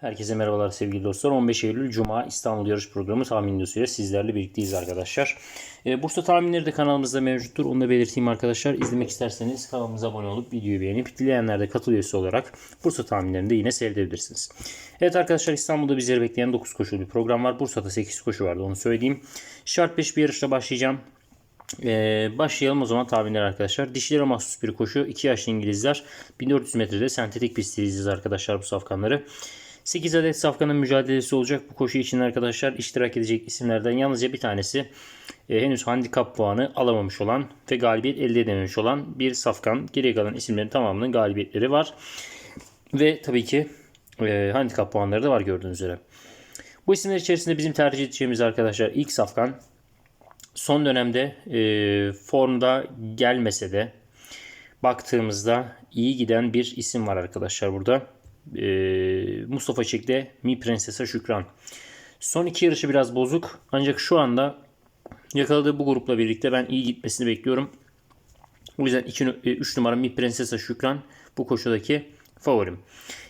Herkese merhabalar sevgili dostlar. 15 Eylül Cuma İstanbul Yarış Programı tahmin videosuyla sizlerle birlikteyiz arkadaşlar. Ee, Bursa tahminleri de kanalımızda mevcuttur. Onu da belirteyim arkadaşlar. İzlemek isterseniz kanalımıza abone olup videoyu beğenip dileyenler de katıl üyesi olarak Bursa tahminlerini de yine seyredebilirsiniz. Evet arkadaşlar İstanbul'da bizleri bekleyen 9 koşulu bir program var. Bursa'da 8 koşu vardı onu söyleyeyim. Şart 5 bir yarışla başlayacağım. Ee, başlayalım o zaman tahminler arkadaşlar. Dişlere mahsus bir koşu. 2 yaşlı İngilizler 1400 metrede sentetik pistte arkadaşlar bu safkanları. 8 adet safkanın mücadelesi olacak bu koşu için arkadaşlar iştirak edecek isimlerden yalnızca bir tanesi e, henüz handikap puanı alamamış olan ve galibiyet elde edememiş olan bir safkan. Geriye kalan isimlerin tamamının galibiyetleri var. Ve tabii ki e, handikap puanları da var gördüğünüz üzere. Bu isimler içerisinde bizim tercih edeceğimiz arkadaşlar ilk safkan son dönemde e, formda gelmese de baktığımızda iyi giden bir isim var arkadaşlar burada. E, Mustafa Çek'te Mi Prensesa Şükran. Son iki yarışı biraz bozuk ancak şu anda yakaladığı bu grupla birlikte ben iyi gitmesini bekliyorum. O yüzden 3 numara Mi Prensesa Şükran bu koşudaki favorim.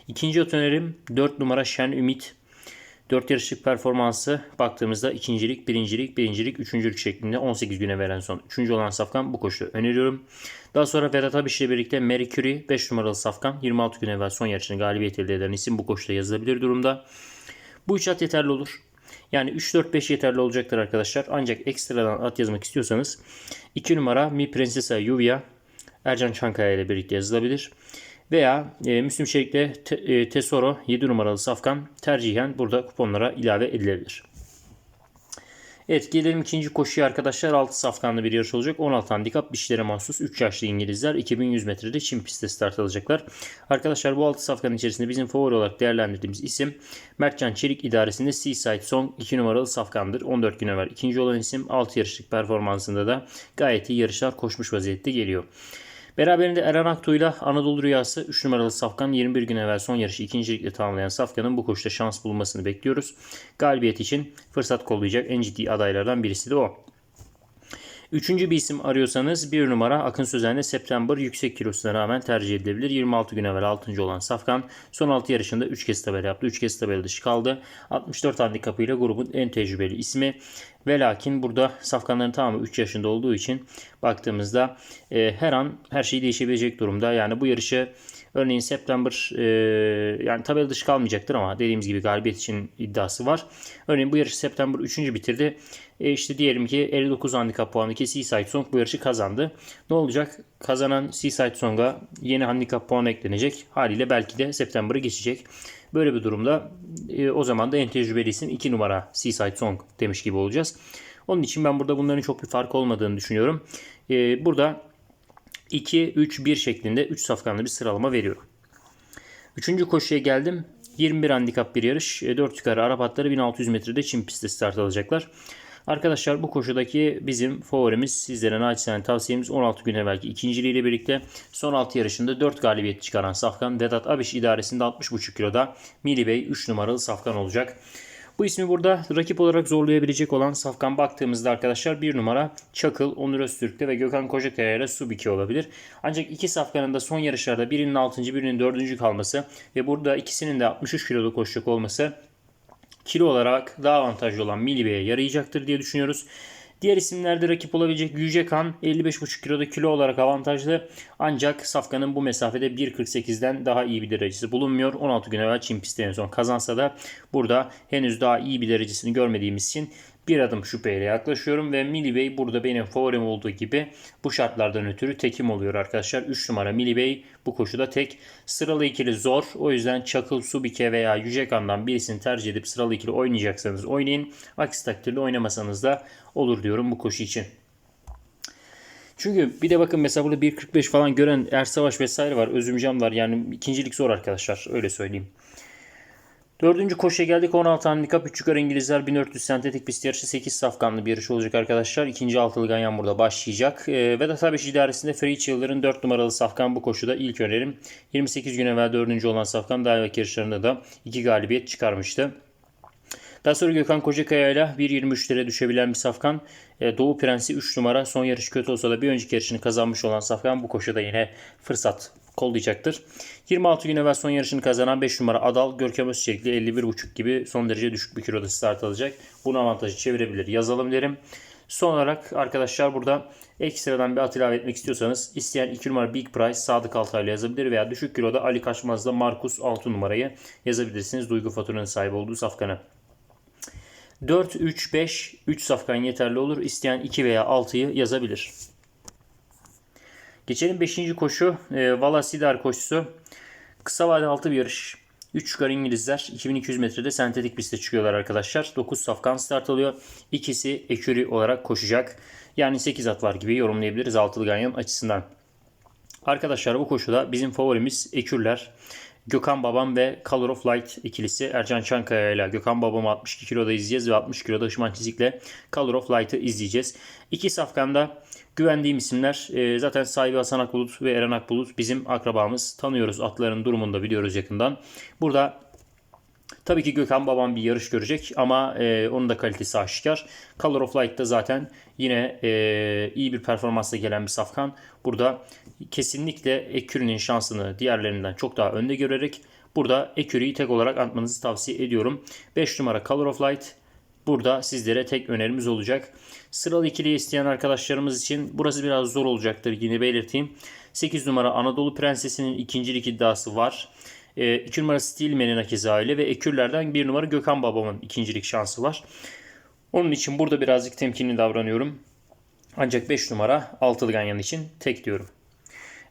İkinci önerim 4 numara Şen Ümit. 4 yarışlık performansı baktığımızda ikincilik, birincilik, birincilik, üçüncülük şeklinde 18 güne veren son. Üçüncü olan Safkan bu koşuda öneriyorum. Daha sonra Vedat Abiş ile birlikte Mercury 5 numaralı Safkan 26 gün evvel son yarışını galibiyet elde eden isim bu koşuda yazılabilir durumda. Bu 3 at yeterli olur. Yani 3-4-5 yeterli olacaktır arkadaşlar. Ancak ekstradan at yazmak istiyorsanız 2 numara Mi Princesa Yuvia Ercan Çankaya ile birlikte yazılabilir. Veya e, Müslüm Şerik'te te, e, Tesoro 7 numaralı safkan tercihen burada kuponlara ilave edilebilir. Evet gelelim ikinci koşuya arkadaşlar. 6 safkanlı bir yarış olacak. 16 handikap dişlere mahsus 3 yaşlı İngilizler 2100 metrede Çin pistte start alacaklar. Arkadaşlar bu 6 safkanın içerisinde bizim favori olarak değerlendirdiğimiz isim Mertcan Çelik idaresinde Seaside Song 2 numaralı safkandır. 14 gün evvel ikinci olan isim 6 yarışlık performansında da gayet iyi yarışlar koşmuş vaziyette geliyor. Beraberinde Eren Aktu ile Anadolu Rüyası 3 numaralı Safkan 21 gün evvel son yarışı ikincilikle tamamlayan Safkan'ın bu koşuda şans bulmasını bekliyoruz. Galibiyet için fırsat kollayacak en ciddi adaylardan birisi de o. Üçüncü bir isim arıyorsanız bir numara Akın Sözen'de September yüksek kilosuna rağmen tercih edilebilir. 26 gün evvel 6. olan Safkan son 6 yarışında 3 kez tabela yaptı. 3 kez tabela dışı kaldı. 64 handikapıyla grubun en tecrübeli ismi. Ve lakin burada safkanların tamamı 3 yaşında olduğu için baktığımızda e, her an her şey değişebilecek durumda. Yani bu yarışı örneğin September e, yani tabela dışı kalmayacaktır ama dediğimiz gibi galibiyet için iddiası var. Örneğin bu yarışı September 3. bitirdi. E işte diyelim ki 59 handikap puanındaki Seaside Song bu yarışı kazandı. Ne olacak? Kazanan Seaside Song'a yeni handikap puanı eklenecek. Haliyle belki de September'ı geçecek. Böyle bir durumda e, o zaman da en tecrübeli isim 2 numara Seaside Song demiş gibi olacağız. Onun için ben burada bunların çok bir fark olmadığını düşünüyorum. E, burada 2, 3, 1 şeklinde 3 safkanlı bir sıralama veriyorum. Üçüncü koşuya geldim. 21 handikap bir yarış. 4 yukarı Arap atları 1600 metrede Çin pistte start alacaklar. Arkadaşlar bu koşudaki bizim favorimiz sizlere naçizane tavsiyemiz 16 gün evvelki ikinciliğiyle birlikte son 6 yarışında 4 galibiyet çıkaran Safkan Vedat Abiş idaresinde 60,5 kiloda Mili Bey 3 numaralı Safkan olacak. Bu ismi burada rakip olarak zorlayabilecek olan Safkan baktığımızda arkadaşlar bir numara Çakıl, Onur Öztürk'te ve Gökhan Kocakaya ile Subiki olabilir. Ancak iki Safkan'ın da son yarışlarda birinin 6. birinin 4. kalması ve burada ikisinin de 63 kiloda koşacak olması kilo olarak daha avantajlı olan Mili Bey'e yarayacaktır diye düşünüyoruz. Diğer isimlerde rakip olabilecek Yücekan 55,5 kiloda kilo olarak avantajlı. Ancak Safkan'ın bu mesafede 1.48'den daha iyi bir derecesi bulunmuyor. 16 gün evvel Çin pistte en son kazansa da burada henüz daha iyi bir derecesini görmediğimiz için bir adım şüpheyle yaklaşıyorum ve Mili Bey burada benim favorim olduğu gibi bu şartlardan ötürü tekim oluyor arkadaşlar. 3 numara Mili Bey bu koşuda tek. Sıralı ikili zor. O yüzden Çakıl, Subike veya Yücekan'dan birisini tercih edip sıralı ikili oynayacaksanız oynayın. Aksi takdirde oynamasanız da olur diyorum bu koşu için. Çünkü bir de bakın mesela burada 1.45 falan gören Ersavaş vesaire var. Özümcan var. Yani ikincilik zor arkadaşlar. Öyle söyleyeyim. Dördüncü koşuya geldik. 16 handikap 3 yukarı İngilizler 1400 sentetik pist yarışı 8 safkanlı bir yarış olacak arkadaşlar. İkinci altılı ganyan burada başlayacak. E, Vedat Abeş idaresinde Free Chiller'ın 4 numaralı safkan bu koşuda ilk önerim. 28 gün evvel 4. olan safkan daha evvelki yarışlarında da 2 galibiyet çıkarmıştı. Daha sonra Gökhan Kocakaya ile 1.23'lere düşebilen bir Safkan. Doğu Prensi 3 numara son yarış kötü olsa da bir önceki yarışını kazanmış olan Safkan bu koşuda yine fırsat kollayacaktır. 26 güne ve son yarışını kazanan 5 numara Adal Görkem Özçelikli 51.5 gibi son derece düşük bir kiloda start alacak. Bunu avantajı çevirebilir. Yazalım derim. Son olarak arkadaşlar burada ekstradan bir at ilave etmek istiyorsanız isteyen 2 numara Big Price Sadık Altaylı yazabilir veya düşük kiloda Ali Kaçmaz'da Markus 6 numarayı yazabilirsiniz. Duygu faturanın sahibi olduğu safkana. 4, 3, 5, 3 safkan yeterli olur. İsteyen 2 veya 6'yı yazabilir. Geçelim 5. koşu. E, Vala Sidar koşusu. Kısa vade altı bir yarış. 3 çıkar İngilizler 2200 metrede sentetik piste çıkıyorlar arkadaşlar. 9 safkan start alıyor. İkisi eküri olarak koşacak. Yani 8 at var gibi yorumlayabiliriz altılı ganyan açısından. Arkadaşlar bu koşuda bizim favorimiz ekürler. Gökhan Babam ve Color of Light ikilisi Ercan Çankaya ile Gökhan Babam'ı 62 kiloda izleyeceğiz ve 60 kiloda Hışman Çizik'le Color of Light'ı izleyeceğiz. İki safkanda güvendiğim isimler e, zaten sahibi Hasan Akbulut ve Eren Akbulut bizim akrabamız. Tanıyoruz atların durumunu da biliyoruz yakından. Burada Tabii ki Gökhan Babam bir yarış görecek ama e, onun da kalitesi aşikar. Color of Light'ta zaten yine e, iyi bir performansla gelen bir safkan. Burada kesinlikle Ekürü'nün şansını diğerlerinden çok daha önde görerek burada Ekürü'yü tek olarak atmanızı tavsiye ediyorum. 5 numara Color of Light burada sizlere tek önerimiz olacak. Sıralı ikiliyi isteyen arkadaşlarımız için burası biraz zor olacaktır yine belirteyim. 8 numara Anadolu Prensesi'nin ikincilik iddiası var. 2 e, numara Steelman'in hakeza öyle ve Ekürler'den 1 numara Gökhan Babam'ın ikincilik şansı var. Onun için burada birazcık temkinli davranıyorum. Ancak 5 numara altılı ganyan için tek diyorum.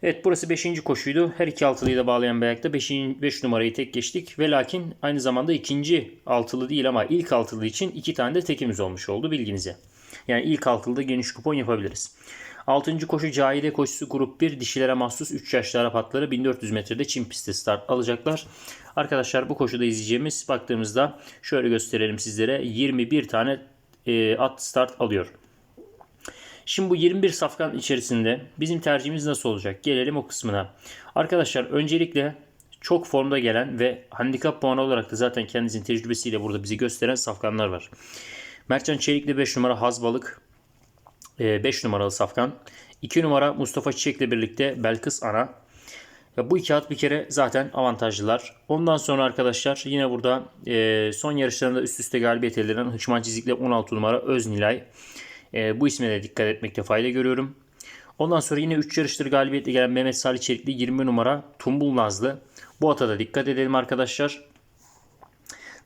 Evet burası 5. koşuydu. Her iki altılıyı da bağlayan bir ayakta 5 numarayı tek geçtik. Ve lakin aynı zamanda ikinci altılı değil ama ilk altılı için iki tane de tekimiz olmuş oldu bilginize. Yani ilk altılıda geniş kupon yapabiliriz. 6. koşu Cahide koşusu grup 1 dişilere mahsus 3 yaşlı Arap atları 1400 metrede Çin pistte start alacaklar. Arkadaşlar bu koşuda izleyeceğimiz baktığımızda şöyle gösterelim sizlere 21 tane e, at start alıyor. Şimdi bu 21 safkan içerisinde bizim tercihimiz nasıl olacak? Gelelim o kısmına. Arkadaşlar öncelikle çok formda gelen ve handikap puanı olarak da zaten kendisinin tecrübesiyle burada bizi gösteren safkanlar var. Mertcan Çelik'le 5 numara Hazbalık, 5 numaralı safkan. 2 numara Mustafa Çiçek'le birlikte Belkıs Ana. Ya bu iki at bir kere zaten avantajlılar. Ondan sonra arkadaşlar yine burada e, son yarışlarında üst üste galibiyet elde eden Hıçman Çizik'le 16 numara Öznilay. E, bu isme de dikkat etmekte fayda görüyorum. Ondan sonra yine 3 yarıştır galibiyetle gelen Mehmet Salih Çelikli 20 numara Tumbul Nazlı. Bu ata da dikkat edelim arkadaşlar.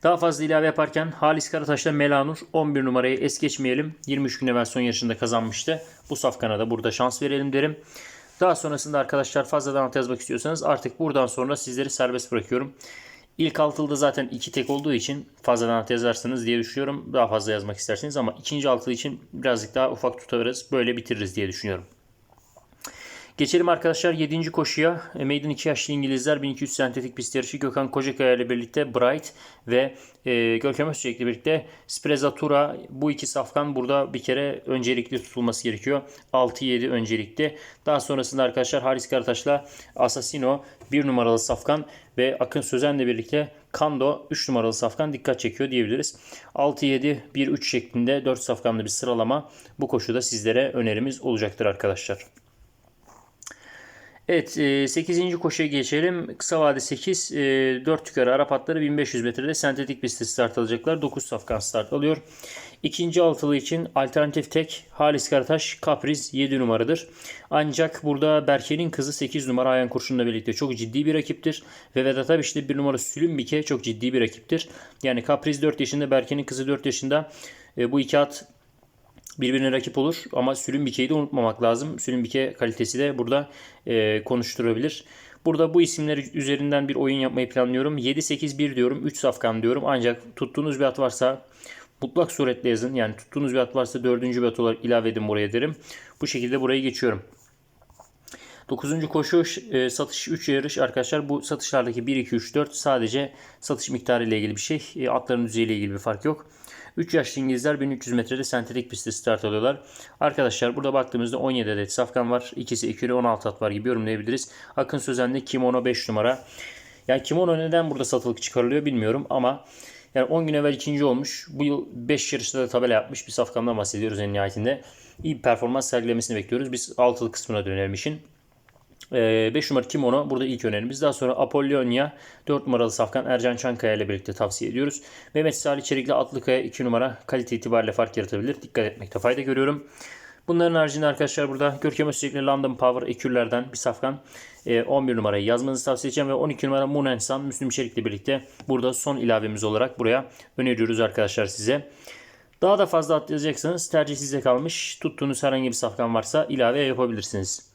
Daha fazla ilave yaparken Halis Karataş'la Melanur 11 numarayı es geçmeyelim. 23 gün evvel son yarışında kazanmıştı. Bu safkana da burada şans verelim derim. Daha sonrasında arkadaşlar fazladan alt yazmak istiyorsanız artık buradan sonra sizleri serbest bırakıyorum. İlk altılıda zaten iki tek olduğu için fazladan alt yazarsınız diye düşünüyorum. Daha fazla yazmak isterseniz ama ikinci altılı için birazcık daha ufak tutabiliriz. Böyle bitiririz diye düşünüyorum. Geçelim arkadaşlar 7. koşuya. E, Maiden 2 yaşlı İngilizler 1200 sentetik pist yarışı Gökhan Kocakaya ile birlikte Bright ve e, Görkem Özçelik ile birlikte Sprezatura bu iki safkan burada bir kere öncelikli tutulması gerekiyor. 6-7 öncelikli. Daha sonrasında arkadaşlar Haris Karataş'la Assassino 1 numaralı safkan ve Akın Sözen'le birlikte Kando 3 numaralı safkan dikkat çekiyor diyebiliriz. 6-7-1-3 şeklinde 4 safkanlı bir sıralama bu koşuda sizlere önerimiz olacaktır arkadaşlar. Evet 8. E, koşuya geçelim. Kısa vade 8. 4 yukarı Arap atları 1500 metrede sentetik pistte start alacaklar. 9 safkan start alıyor. İkinci altılı için alternatif tek Halis Karataş Kapriz 7 numaradır. Ancak burada Berke'nin kızı 8 numara Ayan Kurşun'la birlikte çok ciddi bir rakiptir. Ve Vedat Abiş'te 1 numara Sülümbike çok ciddi bir rakiptir. Yani Kapriz 4 yaşında Berke'nin kızı 4 yaşında. E, bu iki at birbirine rakip olur ama Sülümbike'yi de unutmamak lazım. Sülümbike kalitesi de burada e, konuşturabilir. Burada bu isimler üzerinden bir oyun yapmayı planlıyorum. 7-8-1 diyorum. 3 safkan diyorum. Ancak tuttuğunuz bir at varsa mutlak suretle yazın. Yani tuttuğunuz bir at varsa 4. bir at olarak ilave edin buraya derim. Bu şekilde burayı geçiyorum. 9. koşu e, satış 3 yarış arkadaşlar. Bu satışlardaki 1, 2, 3, 4 sadece satış miktarı ile ilgili bir şey. E, atların düzeyiyle ilgili bir fark yok. 3 yaşlı İngilizler 1300 metrede sentetik pistte start alıyorlar. Arkadaşlar burada baktığımızda 17 adet safkan var. İkisi ekürü 16 at var gibi yorumlayabiliriz. Akın Sözen'de kimono 5 numara. Yani kimono neden burada satılık çıkarılıyor bilmiyorum ama yani 10 gün evvel ikinci olmuş. Bu yıl 5 yarışta da tabela yapmış bir safkandan bahsediyoruz en nihayetinde. İyi bir performans sergilemesini bekliyoruz. Biz altılı kısmına dönelim işin. 5 numara Kimono burada ilk önerimiz. Daha sonra Apollonia 4 numaralı safkan Ercan Çankaya ile birlikte tavsiye ediyoruz. Mehmet Salih Çelikli Atlıkaya 2 numara kalite itibariyle fark yaratabilir. Dikkat etmekte fayda görüyorum. Bunların haricinde arkadaşlar burada Görkem Özçelik'le London Power ekürlerden bir safkan e, 11 numarayı yazmanızı tavsiye edeceğim ve 12 numara Moon and Sun Müslüm Çelik'le birlikte burada son ilavemiz olarak buraya öneriyoruz arkadaşlar size. Daha da fazla atlayacaksanız tercih size kalmış. Tuttuğunuz herhangi bir safkan varsa ilave yapabilirsiniz.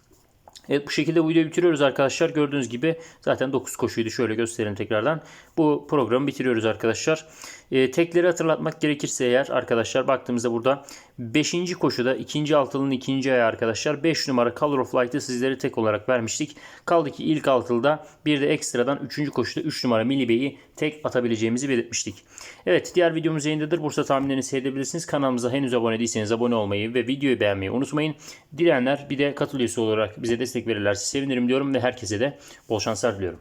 Evet bu şekilde bu videoyu bitiriyoruz arkadaşlar. Gördüğünüz gibi zaten 9 koşuydu. Şöyle gösterelim tekrardan. Bu programı bitiriyoruz arkadaşlar. E, tekleri hatırlatmak gerekirse eğer arkadaşlar baktığımızda burada 5. koşuda 2. altılının 2. ayağı arkadaşlar 5 numara Color of Light'ı sizlere tek olarak vermiştik. Kaldı ki ilk altılda bir de ekstradan 3. koşuda 3 numara Milli Bey'i tek atabileceğimizi belirtmiştik. Evet diğer videomuz yayındadır. Bursa tahminlerini seyredebilirsiniz. Kanalımıza henüz abone değilseniz abone olmayı ve videoyu beğenmeyi unutmayın. Dileyenler bir de katıl olarak bize destek verirlerse sevinirim diyorum ve herkese de bol şanslar diliyorum.